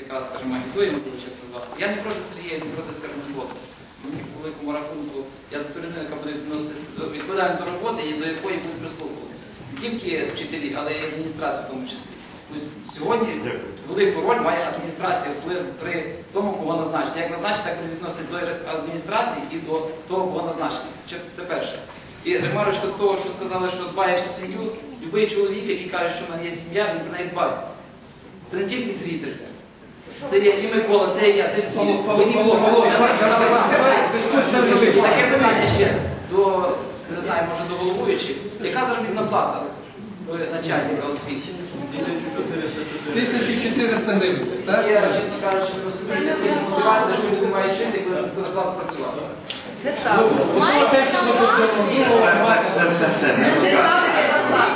якраз, скажімо, агітуємо долучити з вами. Я не проти Сергія, не проти, скажімо, роботи. Мені по великому рахунку, я за ту людину, яка буде відноситися відповідально до роботи і до якої будуть прислуховуватися. Не тільки вчителі, але й адміністрація в тому числі. Ну, Сьогодні велику роль має адміністрація вплив при тому, кого назначити. Як назначити, так вони відносяться до адміністрації і до того, кого назначити. Це- перше. І ремарочка того, що сказали, що дбає про сім'ю, будь-який чоловік, який каже, що в мене є сім'я, він про неї дбає. Це не тільки Сергій Третяк. Це я і Микола, це я, це всі. Мені було таке питання ще до, не знаю, може до головуючих. Яка заробітна плата начальника освіти? 1400 гривень, так? Я, чесно кажучи, розумію, це мотивація, що люди мають жити, коли таку зарплату працювати. Це ставка. Все, все, все, Це розказуй. ставка зарплата.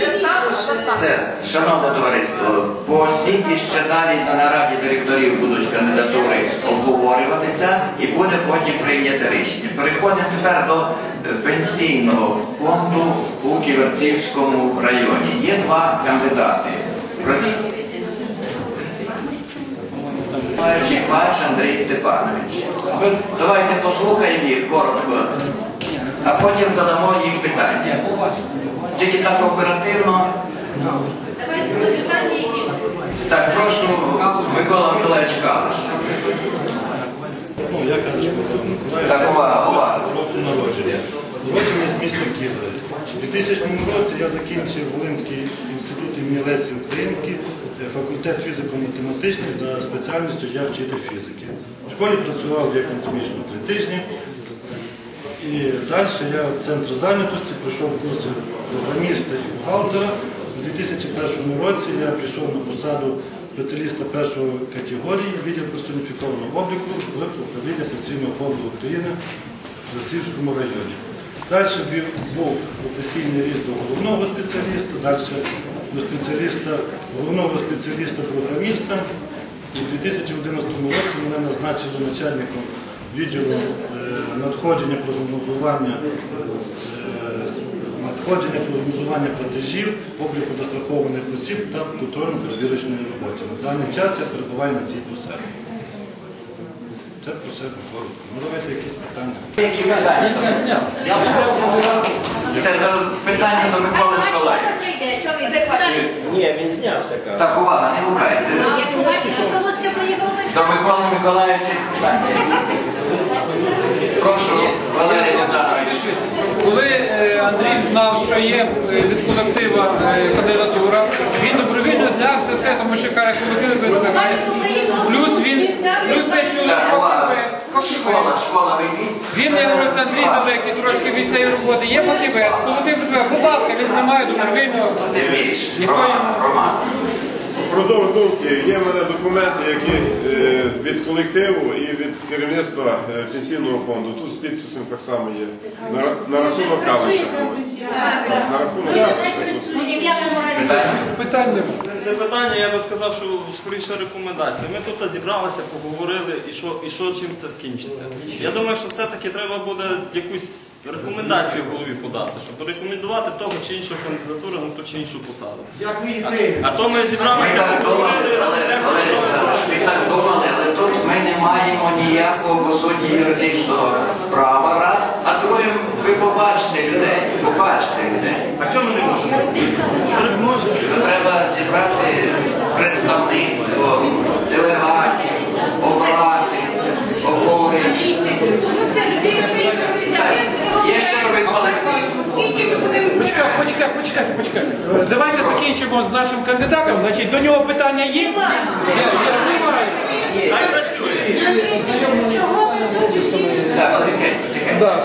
Це ставка зарплата. Все, шановне товариство, по освіті ще далі на нараді директорів будуть кандидатури обговорюватися і буде потім прийняте рішення. Переходимо тепер до пенсійного фонду у Ківерцівському районі. Є два кандидати. Бач Андрій Степанович. Давайте послухаємо їх коротко, а потім задамо їм питання. Тільки так оперативно. Так, прошу, Микола Миколаївич Калиш. Ну, я кажу, Миколаїв, Так, увага, увага. року народження. Народження з міста Кіровець. У 2000 році я закінчив Волинський інститут імені Лесі Українки, е, факультет фізико-математичний за спеціальністю я вчитель фізики. В школі працював, як не смішно, три тижні. І далі я в центр зайнятості пройшов курси програміста і бухгалтера. У 2001 році я прийшов на посаду спеціаліста першої категорії відділ персоніфікованого обліку в управління Пенсійного фонду України в Ростівському районі. Далі був професійний ріст до головного спеціаліста, далі до спеціаліста, головного спеціаліста-програміста. І в 2011 році мене назначили начальником відділу е, надходження прогнозування е, надходження прогнозування платежів, обліку застрахованих осіб та контрольно-перевірочної роботи. На даний час я перебуваю на цій посаді. Це про себе коротко. Ну давайте якісь питання. Які питання? Це до питання до Миколи Миколаївича. Ні, він знявся, каже. Так, увага, не. Я Калуцька До Миколи Миколаївича питання. Прошу, Валерій Богданович. Коли е, Андрій знав, що є е, від колектива е, кандидатура, він добровільно знявся все, тому що каже, колектив відповідає. Плюс він, плюс цей чоловік Так, Школа, школа, вийдіть. Він, я говорю, це Андрій далекий трошки від цієї роботи. Є фахівець, колектив відповідає. Будь ласка, він знімає добровільно. Роман, Роман. Продовж думки є в мене документи, які е, від колективу і керівництва е, пенсійного фонду. Тут з підписом так само є. На, на рахунок калиша. На рахунок калиша. Питання? Питань немає. Не питання, я би сказав, що скоріше рекомендація. Ми тут зібралися, поговорили, і що, і що чим це кінчиться. Я думаю, що все-таки треба буде якусь рекомендацію в голові подати, щоб рекомендувати того чи іншого кандидатуру на ту чи іншу посаду. Як ви її А, а то ми Ми зібралися, поговорили. Валерій ми так думали, але тут ми не маємо ніякого по суті юридичного права раз, а друге ви побачите людей, побачите людей. А чому ми не можемо? То Треба зібрати представництво, делегатів, обрати, обговорити. Є ще новий колектив. Почекайте, почекайте, почекайте, почекайте. Давайте закінчимо з нашим кандидатом. Значить, до нього питання є? Хай працює. Чого ви тут всі? Так, тихенько. Да,